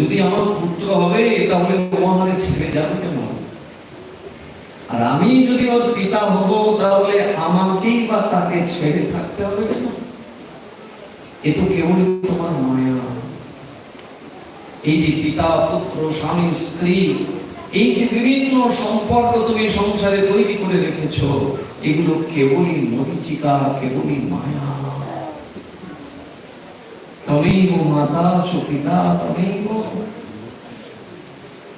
যদি আমার পুত্র হবে, তাহলে ও আমাকে ছেড়ে যাবে কেন? আর আমি যদি ওর পিতা হব, তাহলে আমাকেই বা তাকে ছেড়ে থাকতে হবে কেন? এ তো তোমার মায়া। এই যে পিতা, পুত্র, স্বামী, স্ত্রী, এই যে বিভিন্ন সম্পর্ক তুমি সংসারে তৈরি করে রেখেছ, এগুলো কেবলই মরিচিকা কেবলই মায়া। তমেব মাতা চ পিতা তমেব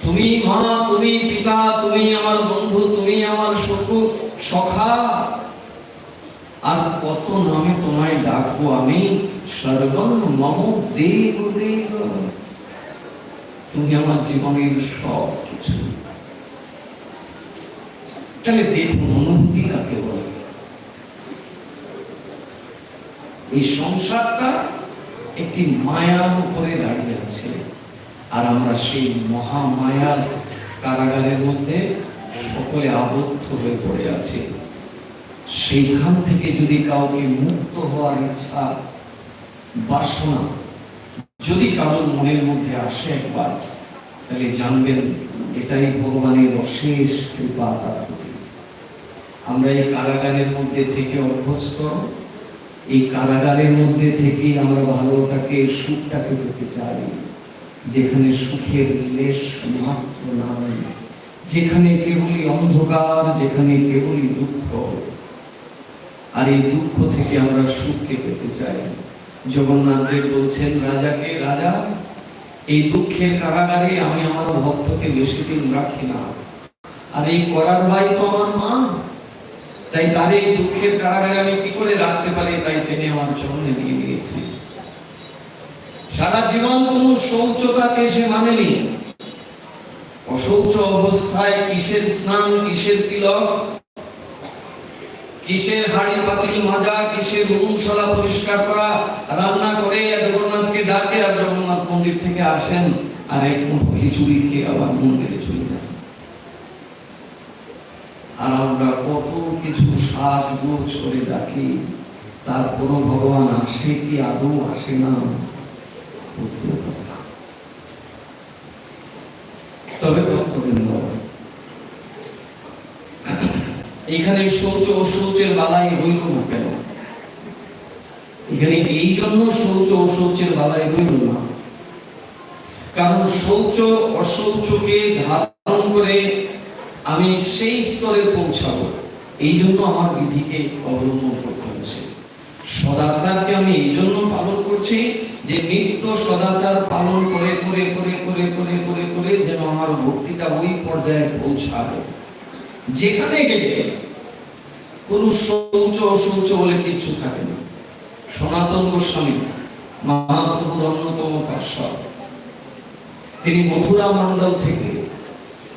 তুমি মা তুমি পিতা, তুমি আমার বন্ধু, তুমি আমার সুখ, সখা। আর কত নামে তোমায় ডাকবো আমি? সর্বম মম দেব দেব। তুমি আমার জীবনের সব কিছু তাহলে দেখুন অনুভূতি কাকে বলে? এই সংসারটা একটি মায়ার উপরে দাঁড়িয়ে আছে। আর আমরা সেই মহামায়ার কারাগারের মধ্যে সকলে আবদ্ধ হয়ে পড়ে আছি। সেইখান থেকে যদি কাউকে মুক্ত হওয়ার ইচ্ছা, বাসনা যদি কারোর মনের মধ্যে আসে একবার, তাহলে জানবেন এটাই ভগবানের অশেষ কৃপা তার আমরা এই কারাগারের মধ্যে থেকে অভ্যস্ত এই কারাগারের মধ্যে থেকে আমরা ভালোটাকে, সুখটাকে পেতে চাই। যেখানে সুখের লেশ মাত্র নাই। যেখানে কেবলই অন্ধকার, যেখানে কেবলই দুঃখ। আর এই দুঃখ থেকে আমরা সুখকে পেতে চাই। জগন্নাথ দেব বলছেন, রাজাকে, রাজা, এই দুঃখের কারাগারে আমি আমার ভক্তকে বেশি দিন রাখি না। আর এই করার ভাই তো আমার মা। তাই তার এই দুঃখের কারাগারে আমি কি করে রাখতে পারি তাই তিনি আমার চরণে দিয়ে দিয়েছি সারা জীবন কোন শৌচতাকে সে মানেনি। অশৌচ অবস্থায় কিসের স্নান, কিসের তিলক, কিসের হাড়ি পাতিল মাজা, কিসের মনুষালা পরিষ্কার করা, রান্না করে জগন্নাথকে ডাকে আর জগন্নাথ মন্দির থেকে আসেন আর এক মুঠো খিচুড়ি খেয়ে আবার মন্দিরে চলে যান আর আমরা কত কিছু সাজ গোছ করে ডাকি তারপরও ভগবান আসে কি আদৌ আসে না? তবে ভক্তবৃন্দ এখানে শৌচ ও শৌচের বালাই রইল না কেন? এখানে এই জন্য শৌচ ও শৌচের বালাই রইল না। কারণ শৌচ অশৌচকে ধারণ করে আমি সেই স্তরে পৌঁছাবো। এই জন্য আমার বিধিকে অবলম্বন করতে হচ্ছে। সদাচারকে আমি এই জন্য পালন করছি যে নিত্য সদাচার পালন করে করে করে করে করে করে করে যেন আমার ভক্তিটা ওই পর্যায়ে পৌঁছাবে যেখানে গেলে কোন শৌচ, অশৌচ বলে কিচ্ছু থাকে না। সনাতন গোস্বামী, মহাপ্রভুর অন্যতম পার্শ্বদ তিনি মথুরা মন্ডল থেকে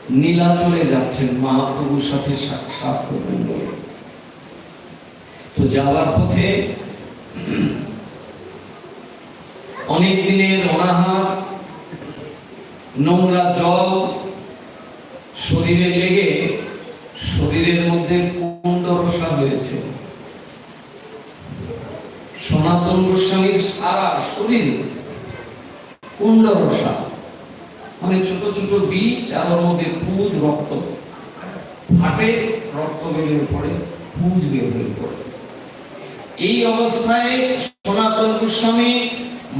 নীলাচলে যাচ্ছেন মহাপ্রভুর সাথে সাক্ষাৎ করবেন বলে। তো যাওয়ার পথে অনেক দিনের অনাহার, নোংরা জল শরীরে লেগে শরীরের মধ্যে কুণ্ডরসা হয়েছে সনাতন গোস্বামীর সারা শরীর কুণ্ডরসা মানে ছোট ছোট বীজ আর ওর মধ্যে পুজ রক্ত। ফাটে রক্ত বেরিয়ে পড়ে, পুজ বের হয়ে পড়ে। এই অবস্থায় সনাতন গোস্বামী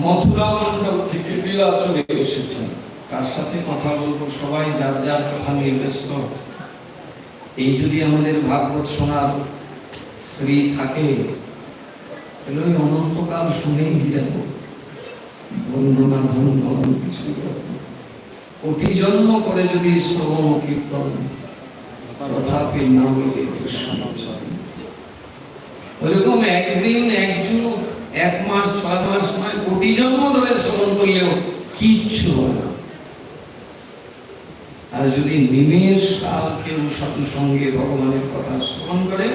মথুরা মন্ডল থেকে বিলাচলে এসেছেন। কার সাথে কথা বলব সবাই, যার যার কথা নিয়ে ব্যস্ত। এই যদি আমাদের ভাগবত শোনার শ্রী থাকে, তাহলে ওই অনন্তকাল শুনেই যাব। বন্দনা বন্দন কিছু কোটি জন্ম করে যদি শ্রবণ কীর্তন, তথাপি না হইলে ওইরকম একদিন একজন এক মাস, ছয় মাস নয় কোটি জন্ম ধরে শ্রবণ করলেও কিচ্ছু হয় না। আর যদি নিমেষ কাল কেউ সাধু সঙ্গে ভগবানের কথা শ্রবণ করে,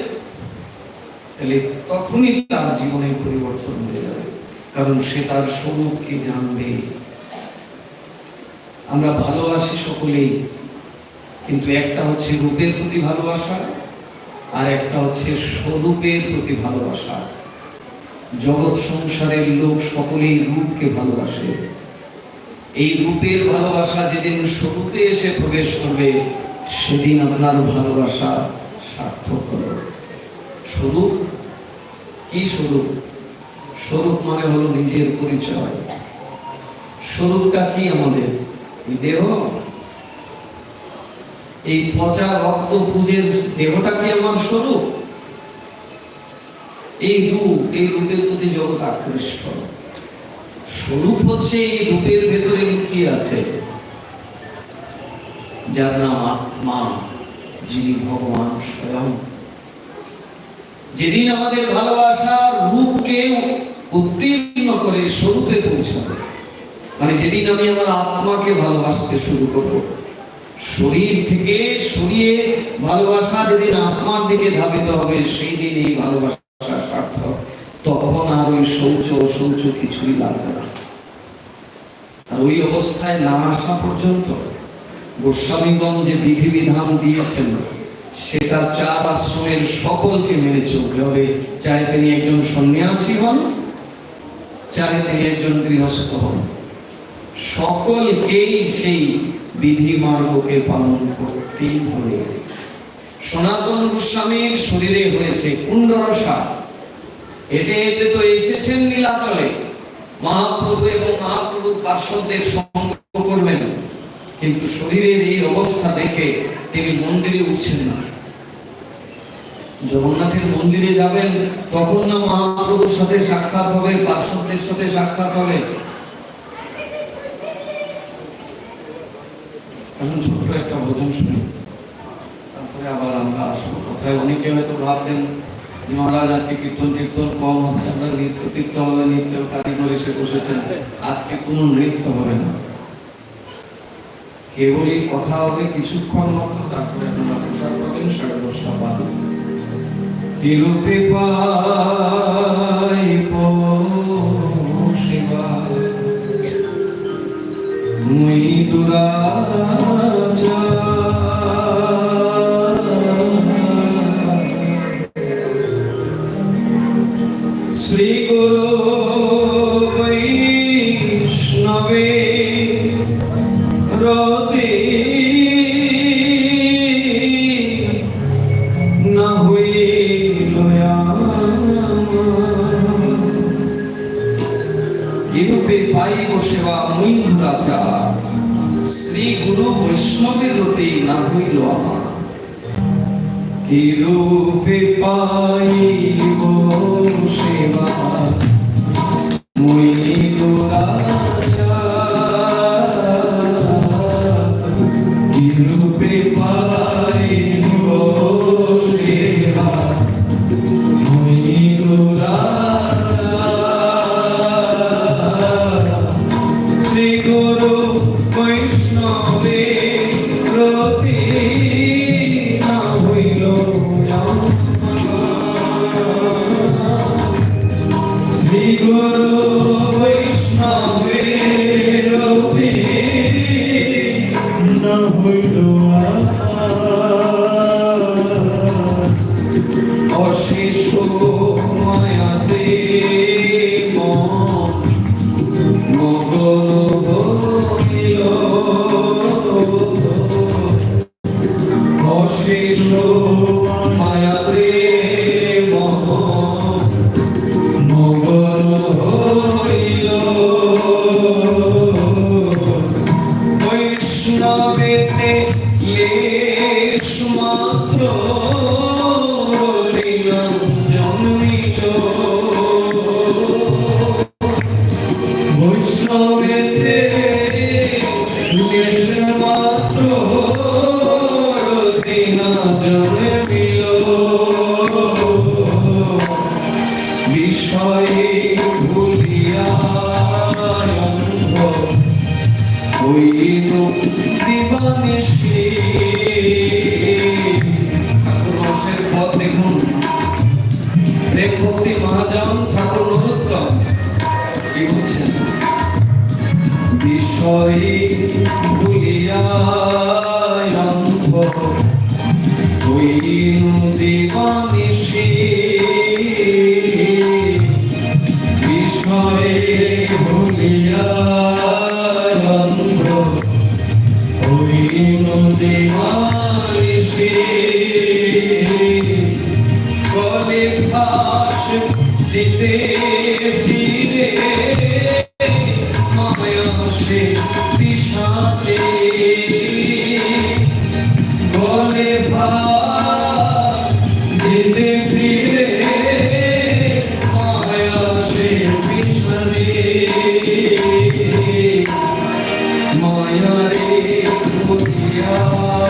তাহলে তখনই তার জীবনে পরিবর্তন হয়ে যাবে, কারণ সে তার স্বরূপকে জানবে। আমরা ভালোবাসি সকলেই, কিন্তু একটা হচ্ছে রূপের প্রতি ভালোবাসা আর একটা হচ্ছে স্বরূপের প্রতি ভালোবাসা। জগৎ সংসারের লোক সকলেই রূপকে ভালোবাসে। এই রূপের ভালোবাসা যেদিন স্বরূপে এসে প্রবেশ করবে, সেদিন আপনার ভালোবাসা সার্থক হবে। স্বরূপ? কি স্বরূপ? স্বরূপ মানে হলো নিজের পরিচয়। স্বরূপটা কি আমাদের? দেহ? এই পচা রক্ত পুজের দেহটা কি আমার স্বরূপ? এই রূপ, এই রূপের প্রতি জগৎ আকৃষ্ট। স্বরূপ হচ্ছে এই রূপের ভেতরে আছে। যার নাম আত্মা, যিনি ভগবান স্বয়ং। যেদিন আমাদের ভালোবাসার রূপকে উত্তীর্ণ করে স্বরূপে পৌঁছাবে মানে যেদিন আমি আমার আত্মাকে ভালোবাসতে শুরু করব, শরীর থেকে সরিয়ে ভালোবাসা যেদিন আত্মার দিকে ধাবিত হবে, সেই দিন এই ভালোবাসা সার্থক। তখন আর ওই শৌচ শৌচ কিছুই লাগবে না। আর ওই অবস্থায় না আসা পর্যন্ত গোস্বামীগণ যে বিধিবিধান দিয়েছেন, সেটা চার আশ্রমের সকলকে মেনে চলতে হবে। চাই তিনি একজন সন্ন্যাসী হন চাই তিনি একজন গৃহস্থ হন। সকলকেই সেই বিধি মার্গকে পালন করতেই হবে। সনাতন গোস্বামীর শরীরে হয়েছে কুণ্ডরসা। হেঁটে হেঁটে তো এসেছেন নীলাচলে। মহাপ্রভু এবং মহাপ্রভুর পার্শ্বদের সঙ্গ করবেন। কিন্তু শরীরের এই অবস্থা দেখে তিনি মন্দিরে উঠছেন না। জগন্নাথের মন্দিরে যাবেন, তখন না মহাপ্রভুর সাথে সাক্ষাৎ হবে, পার্শ্বদের সাথে সাক্ষাৎ হবে। এখন ছোট্ট একটা ভোজন শুনি। তারপরে আবার আমরা আসব। কোথায় অনেকে হয়তো ভাবলেন যে মহারাজ আজকে কীর্তন কীর্তন কম হচ্ছে, আমরা নৃত্য কীর্তন হবে নৃত্য কারিগর এসে বসেছেন। আজকে কোনো নৃত্য হবে না। কেবলই কথা হবে কিছুক্ষণ মতো, তারপরে আপনারা প্রসাদ পাবেন, সাড়ে দশটা বাদ তিরুপে পাইব সেবা। মুই শ্রী গুরু বৈষ্ণবে রতে না হইল আমার কিরূপে পাইব সেবা কিরূপে পাইব সেবা শ্রী গুরু ভুলিয়া মায়ারে বুঝিয়া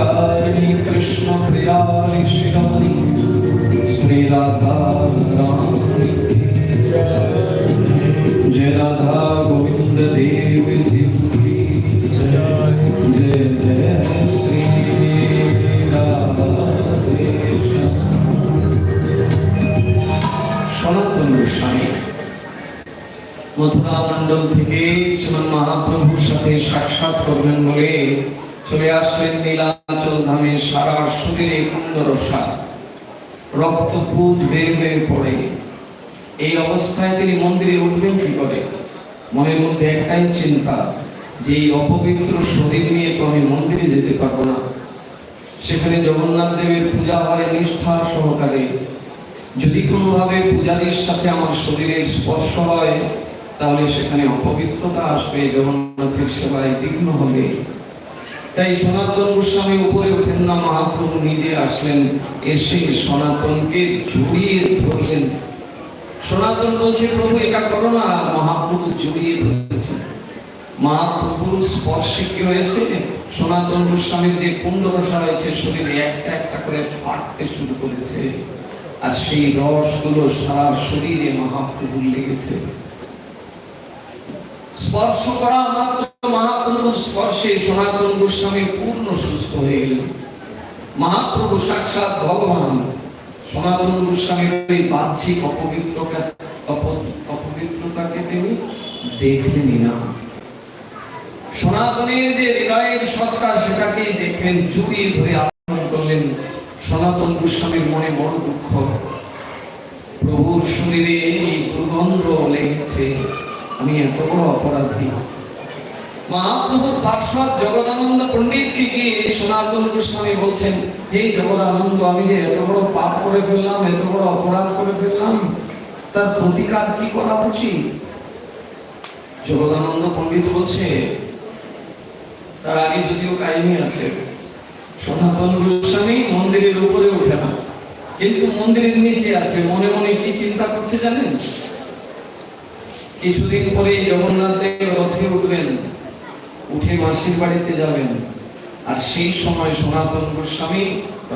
संभवांशापूर्तिकारिणी कृष्ण प्रियाणि शिरोमणि श्री राधा रानी की जय जय राधा गोविंद देव जी की जय जय जय श्री राधे সনাতন গোস্বামী মথুরা মণ্ডল থেকে শ্রীমান মহাপ্রভুর সাথে সাক্ষাৎ করবেন বলে চলে আসলেন নীলাচল ধামে সারা শরীরে কুন্দরসা রক্ত পুজ বের বের পড়ে। এই অবস্থায় তিনি মন্দিরে উঠবেন কি করে? মনের মধ্যে একটাই চিন্তা, যে এই অপবিত্র শরীর নিয়ে তো আমি মন্দিরে যেতে পারব না। সেখানে জগন্নাথ দেবের পূজা হয় নিষ্ঠা সহকারে। যদি কোনোভাবে পূজারীর সাথে আমার শরীরের স্পর্শ হয়, তাহলে সেখানে অপবিত্রতা আসবে, জগন্নাথের সেবায় বিঘ্ন হবে। তাই সনাতন গোস্বামী উপরে ওঠেন না, মহাপ্রভু নিজে আসলেন, এসে সনাতনকে জড়িয়ে ধরলেন। সনাতন বলছে, প্রভু, এটা করো না। মহাপ্রভু জড়িয়ে ধরেছে মহাপ্রভুর স্পর্শে কি হয়েছে সনাতন গোস্বামীর যে কুণ্ড রসা রয়েছে, শরীরে একটা একটা করে ফাটতে শুরু করেছে। আর সেই রসগুলো সারা শরীরে মহাপ্রভুর লেগেছে। স্পর্শ করা মাত্র মহাপ্রভুর স্পর্শে সনাতন গোস্বামী পূর্ণ সুস্থ হয়ে গেলেন। মহাপ্রভু সাক্ষাৎ ভগবান। সনাতন গোস্বামীর এই বাহ্যিক অপবিত্রতা অপবিত্রতাকে তিনি দেখলেনই না। সনাতনের যে হৃদয়ের সত্তা সেটাকে দেখলেন, জুড়িয়ে ধরে আক্রমণ করলেন সনাতন গোস্বামীর মনে বড় দুঃখ। প্রভুর শরীরে এই দুর্গন্ধ লেগেছে। আমি এত বড় অপরাধী পার্শ্বদ জগদানন্দ পণ্ডিতকে গিয়ে সনাতন গোস্বামী বলছেন এই জগদানন্দ, আমি যে এত বড় পাপ করে ফেললাম, এত বড় অপরাধ করে ফেললাম, তার প্রতিকার কি করা উচিত? জগদানন্দ পণ্ডিত বলছে, তার আগে যদিও কাহিনী আছে, সনাতন গোস্বামী মন্দিরের উপরে ওঠে না। কিন্তু মন্দিরের নিচে আছে, মনে মনে কি চিন্তা করছে জানেন? কিছুদিন পরে জগন্নাথ দেব রথে উঠবেন, উঠে মাসির বাড়িতে যাবেন। আর সেই সময় সনাতন গোস্বামী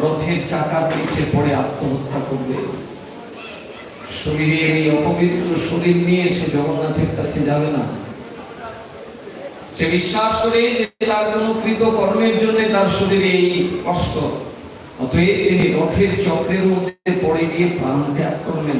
রথের চাকার নিচে পড়ে আত্মহত্যা করবে। শরীরের এই অপবিত্র শরীর নিয়ে সে জগন্নাথের কাছে যাবে না। সে বিশ্বাস করে যে তার কোনো কৃত কর্মের জন্য তার শরীরে এই কষ্ট। অতএব তিনি রথের চক্রের মধ্যে পড়ে গিয়ে প্রাণ ত্যাগ করলেন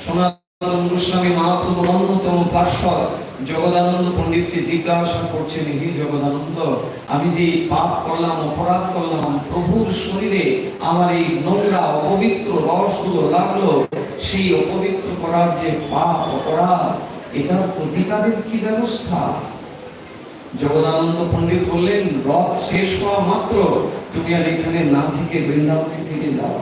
সনাতন গোস্বামী মহাপ্রভুর অন্যতম পার্শ্বদ জগদানন্দ পণ্ডিতকে জিজ্ঞাসা করছেন, হে জগদানন্দ, আমি যে পাপ করলাম, অপরাধ করলাম, প্রভুর শরীরে আমার এই নোংরা, অপবিত্র রসগুলো লাগল, সেই অপবিত্র করার যে পাপ অপরাধ, এটার প্রতিকারের কি ব্যবস্থা? জগদানন্দ পণ্ডিত বললেন, রথ শেষ হওয়া মাত্র, তুমি আর এখানে না থেকে বৃন্দাবনে থেকে যাও।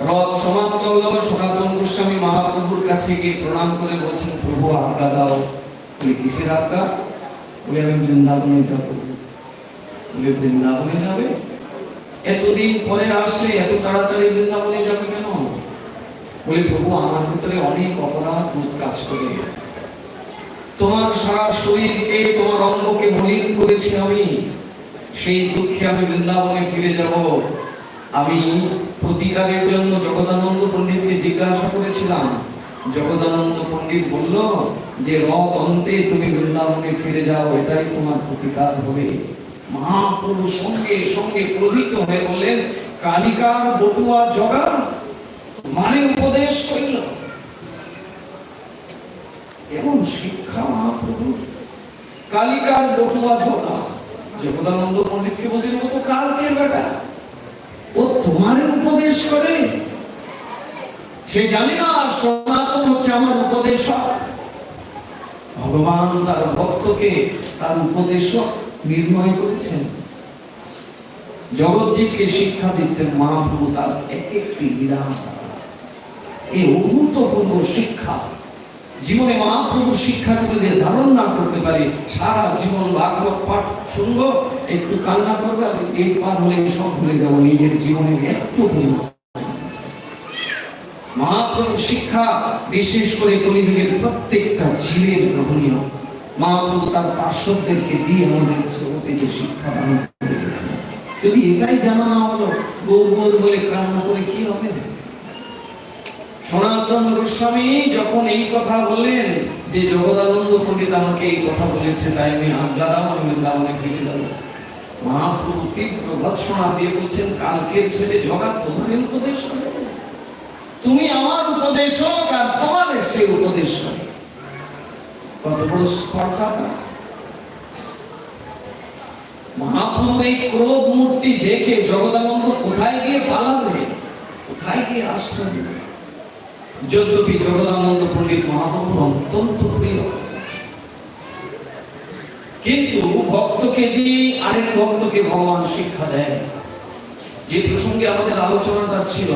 রথ সমাপ্ত হলো, সনাতন গোস্বামী মহাপ্রভুর কাছে গিয়ে প্রণাম করে বলছেন, প্রভু, আজ্ঞা দাও। বলে, কিসের আজ্ঞা? বলে, আমি বৃন্দাবনে যাব। বলে, বৃন্দাবনে যাবে? এতদিন পরে আসলে এত তাড়াতাড়ি বৃন্দাবনে যাবে কেন? বলে, প্রভু, আমার ভিতরে অনেক অপরাধ বোধ কাজ করে। তোমার সারা শরীরকে, তোমার অঙ্গকে মলিন করেছি আমি। সেই দুঃখে আমি বৃন্দাবনে ফিরে যাব। আমি প্রতিকারের জন্য জগদানন্দ পণ্ডিতকে জিজ্ঞাসা করেছিলাম। জগদানন্দ পণ্ডিত বলল, যে রথ তুমি বৃন্দাবনে ফিরে যাও, এটাই তোমার প্রতিকার হবে। মহাপ্রভু সঙ্গে সঙ্গে ক্রোধিত হয়ে বললেন, কালিকার বটুয়া জগা মানে উপদেশ করিল। এমন শিক্ষা মহাপ্রভু কালিকার বটুয়া জগা। জগদানন্দ পণ্ডিতকে বলছেন, ও তো কালকের বেটা। তোমার উপদেশ করে? সে জানি না, সনাতন হচ্ছে আমার উপদেশক। ভগবান তার ভক্তকে তার উপদেশক নির্ণয় করেছেন। জগৎজীবকে শিক্ষা দিচ্ছেন মহাপ্রভু তার এক একটি বিরাম এই অভূতপূর্ব শিক্ষা জীবনে মহাপ্রভু শিক্ষা যদি ধারণ না করতে পারি, সারা জীবন ভাগবত পাঠ শুনব, একটু কান্না করব, আর এই পার হলে সব ভুলে যাব, নিজের জীবনে একটু ভুলবো। মহাপ্রভু শিক্ষা বিশেষ করে কলিযুগের প্রত্যেকটা জীবের গ্রহণীয়। মহাপ্রভু তার পার্শ্বদেরকে দিয়ে জগতে যে শিক্ষা দান করে যদি এটাই জানা না হলো, গৌর গৌর বলে কান্না করে কি হবে? সনাতন গোস্বামী যখন এই কথা বললেন যে জগদানন্দ পণ্ডিত আমাকে এই কথা বলেছে, তাই আমি দাও আমি বৃন্দাবনে ফিরে যাব। মহাপ্রভু তীব্র ভৎসনা দিয়ে বলছেন, কালকের ছেলে জগৎ তোমার উপদেশ করে তুমি আমার উপদেশক আর তোমার সে উপদেশ করে কত বড় স্পর্ধা মহাপ্রভু এই ক্রোধ মূর্তি দেখে জগদানন্দ কোথায় গিয়ে পালাবে? কোথায় গিয়ে আশ্রয় যদ্যপি জগদানন্দ পণ্ডিত মহাপ্রভুর অত্যন্ত প্রিয়। কিন্তু ভক্তকে দিয়ে আরেক ভক্তকে ভগবান শিক্ষা দেয়। যে প্রসঙ্গে আমাদের আলোচনাটা ছিল,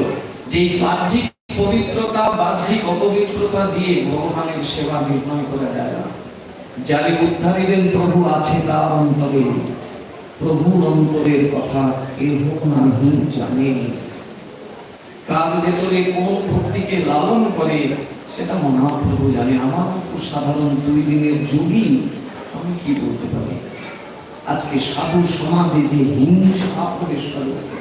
যে বাহ্যিক পবিত্রতা, বাহ্যিক অপবিত্রতা দিয়ে ভগবানের সেবা নির্ণয় করা যায় না। যারে উদ্ধারিলেন প্রভু, আছে তার অন্তরে। প্রভুর অন্তরের কথা কেহ নাহি জানে। কার ভেতরে কোন ভক্তিকে লালন করে, সেটা মহাপ্রভু জানে। আমার তো সাধারণ দুই দিনের যুগই আমি কি বলতে পারি? আজকে সাধু সমাজে যে হিংসা করে হচ্ছে